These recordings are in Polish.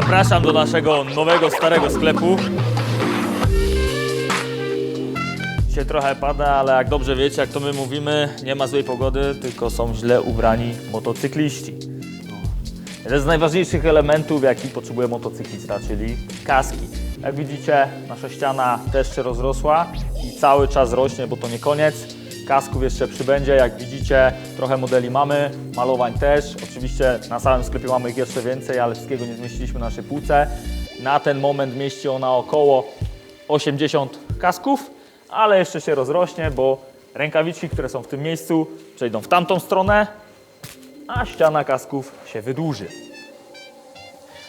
Zapraszam do naszego nowego, starego sklepu. Dzisiaj trochę pada, ale jak dobrze wiecie, jak to my mówimy, nie ma złej pogody, tylko są źle ubrani motocykliści. Jeden z najważniejszych elementów, jaki potrzebuje motocyklista, czyli kaski. Jak widzicie, nasza ściana też się rozrosła i cały czas rośnie, bo to nie koniec. Kasków jeszcze przybędzie, jak widzicie, trochę modeli mamy, malowań też. Oczywiście na samym sklepie mamy ich jeszcze więcej, ale wszystkiego nie zmieściliśmy na naszej półce. Na ten moment mieści ona około 80 kasków, ale jeszcze się rozrośnie, bo rękawiczki, które są w tym miejscu, przejdą w tamtą stronę, a ściana kasków się wydłuży.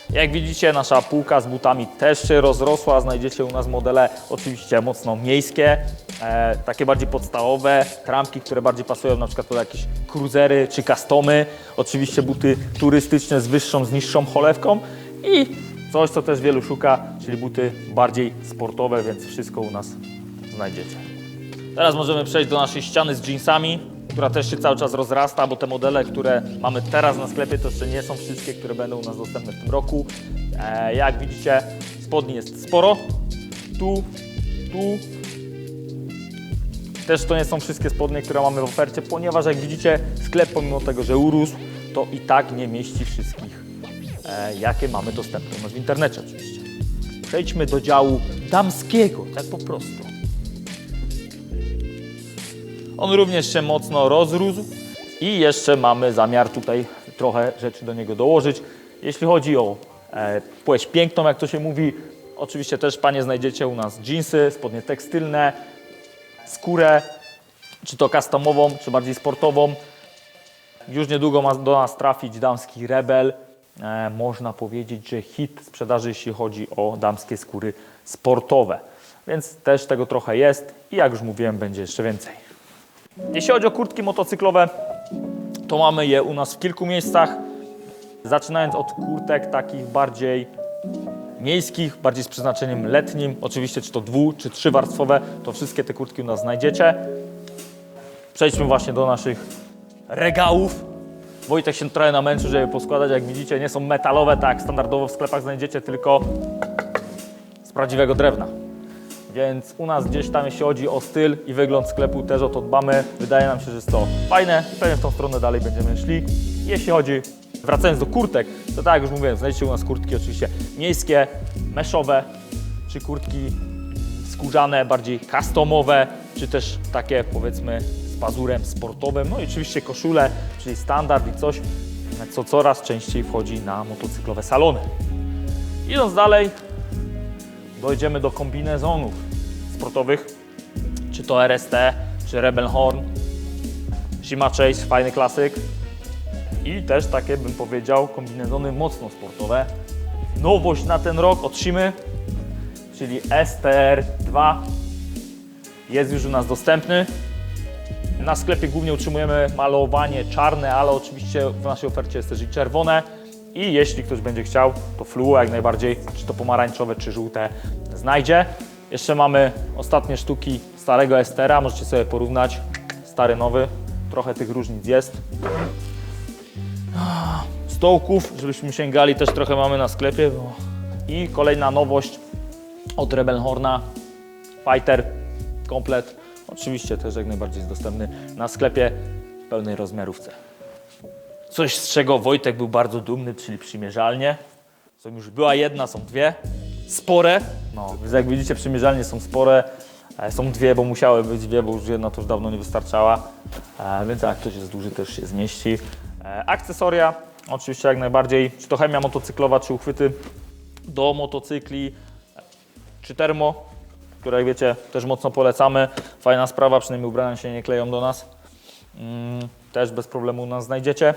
Jak widzicie, nasza półka z butami też się rozrosła. Znajdziecie u nas modele oczywiście mocno miejskie, e, takie bardziej podstawowe, trampki, które bardziej pasują na przykład pod jakieś cruisery czy customy. Oczywiście buty turystyczne z wyższą, z niższą cholewką i coś, co też wielu szuka, czyli buty bardziej sportowe, więc wszystko u nas znajdziecie. Teraz możemy przejść do naszej ściany z jeansami, która też się cały czas rozrasta, bo te modele, które mamy teraz na sklepie, to jeszcze nie są wszystkie, które będą u nas dostępne w tym roku. E, jak widzicie, spodni jest sporo. Tu, tu. Też to nie są wszystkie spodnie, które mamy w ofercie, ponieważ jak widzicie, sklep pomimo tego, że urósł, to i tak nie mieści wszystkich, e, jakie mamy dostępne nas w internecie oczywiście. Przejdźmy do działu damskiego, tak po prostu. On również się mocno rozrósł i jeszcze mamy zamiar tutaj trochę rzeczy do niego dołożyć. Jeśli chodzi o e, płeć piękną, jak to się mówi, oczywiście też panie znajdziecie u nas jeansy, spodnie tekstylne, skórę, czy to customową, czy bardziej sportową. Już niedługo ma do nas trafić damski Rebel. E, można powiedzieć, że hit sprzedaży, jeśli chodzi o damskie skóry sportowe. Więc też tego trochę jest i jak już mówiłem, będzie jeszcze więcej. Jeśli chodzi o kurtki motocyklowe, to mamy je u nas w kilku miejscach. Zaczynając od kurtek takich bardziej miejskich, bardziej z przeznaczeniem letnim. Oczywiście czy to dwu, czy trzywarstwowe, to wszystkie te kurtki u nas znajdziecie. Przejdźmy właśnie do naszych regałów. Wojtek się trochę namęczył, żeby poskładać. Jak widzicie, nie są metalowe, tak jak standardowo w sklepach znajdziecie, tylko z prawdziwego drewna. Więc u nas gdzieś tam, jeśli chodzi o styl i wygląd sklepu, też o to dbamy. Wydaje nam się, że jest to fajne i pewnie w tą stronę dalej będziemy szli. Jeśli chodzi, wracając do kurtek, to tak jak już mówiłem, znajdziecie u nas kurtki oczywiście miejskie, meszowe, czy kurtki skórzane, bardziej customowe, czy też takie powiedzmy z pazurem sportowym. No i oczywiście koszule, czyli standard i coś, co coraz częściej wchodzi na motocyklowe salony. Idąc dalej, dojdziemy do kombinezonów sportowych, czy to RST, czy Rebel Horn, Shima Chase, fajny klasyk i też takie bym powiedział kombinezony mocno sportowe. Nowość na ten rok od czyli STR2 jest już u nas dostępny. Na sklepie głównie utrzymujemy malowanie czarne, ale oczywiście w naszej ofercie jest też i czerwone. I jeśli ktoś będzie chciał, to fluo jak najbardziej, czy to pomarańczowe, czy żółte znajdzie. Jeszcze mamy ostatnie sztuki starego Estera, możecie sobie porównać. Stary, nowy, trochę tych różnic jest. Stołków, żebyśmy sięgali, też trochę mamy na sklepie. I kolejna nowość od Rebelhorna, Fighter, komplet. Oczywiście też jak najbardziej jest dostępny na sklepie w pełnej rozmiarówce. Coś, z czego Wojtek był bardzo dumny, czyli przymierzalnie. Są już była jedna, są dwie. Spore. No, jak widzicie, przymierzalnie są spore. E, Są dwie, bo musiały być dwie, bo już jedna to już dawno nie wystarczała. E, Więc jak ktoś jest duży, też się zmieści. E, Akcesoria, oczywiście jak najbardziej. Czy to chemia motocyklowa, czy uchwyty do motocykli, czy termo, które jak wiecie też mocno polecamy. Fajna sprawa, przynajmniej ubrania się nie kleją do nas. Mm, Też bez problemu nas znajdziecie.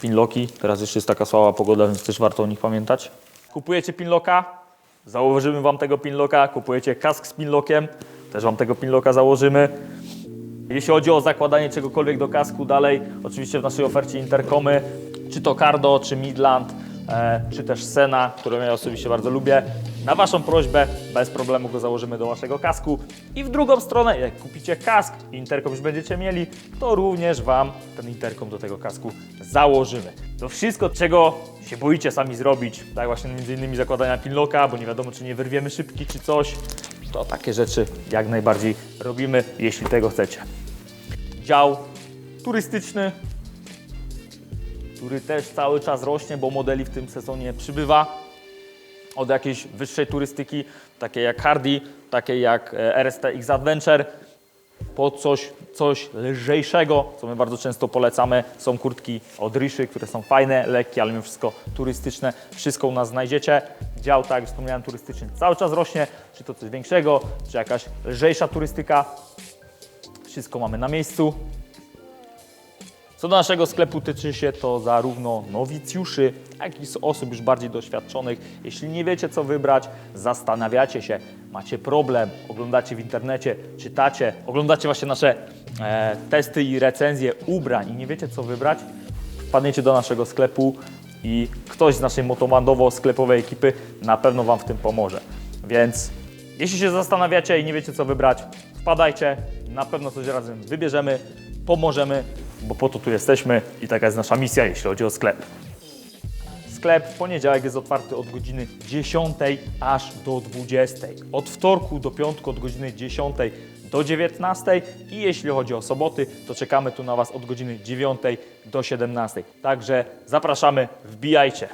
Pinlocki, teraz jeszcze jest taka słaba pogoda, więc też warto o nich pamiętać. Kupujecie pinlocka, założymy Wam tego pinlocka, kupujecie kask z pinlockiem, też Wam tego pinlocka założymy. Jeśli chodzi o zakładanie czegokolwiek do kasku dalej, oczywiście w naszej ofercie interkomy, czy to Cardo, czy Midland, e, czy też Sena, którą ja osobiście bardzo lubię. Na Waszą prośbę bez problemu go założymy do Waszego kasku. I w drugą stronę, jak kupicie kask i interkom już będziecie mieli, to również Wam ten interkom do tego kasku założymy. To wszystko, czego się boicie sami zrobić, tak właśnie między innymi zakładania pinlocka, bo nie wiadomo, czy nie wyrwiemy szybki, czy coś, to takie rzeczy jak najbardziej robimy, jeśli tego chcecie. Dział turystyczny, który też cały czas rośnie, bo modeli w tym sezonie przybywa. Od jakiejś wyższej turystyki, takiej jak Hardy, takiej jak e, RST X Adventure, po coś, coś lżejszego, co my bardzo często polecamy. Są kurtki od Riszy, które są fajne, lekkie, ale mimo wszystko turystyczne. Wszystko u nas znajdziecie. Dział, tak jak wspomniałem, turystyczny cały czas rośnie. Czy to coś większego, czy jakaś lżejsza turystyka. Wszystko mamy na miejscu. Co do naszego sklepu tyczy się to zarówno nowicjuszy, jak i osób już bardziej doświadczonych. Jeśli nie wiecie co wybrać, zastanawiacie się, macie problem, oglądacie w internecie, czytacie, oglądacie właśnie nasze e, testy i recenzje ubrań i nie wiecie co wybrać, wpadniecie do naszego sklepu i ktoś z naszej motomandowo-sklepowej ekipy na pewno Wam w tym pomoże. Więc jeśli się zastanawiacie i nie wiecie co wybrać, wpadajcie, na pewno coś razem wybierzemy, pomożemy, bo po to tu jesteśmy i taka jest nasza misja, jeśli chodzi o sklep. Sklep w poniedziałek jest otwarty od godziny 10 aż do 20. Od wtorku do piątku od godziny 10 do 19 i jeśli chodzi o soboty, to czekamy tu na Was od godziny 9 do 17. Także zapraszamy, wbijajcie.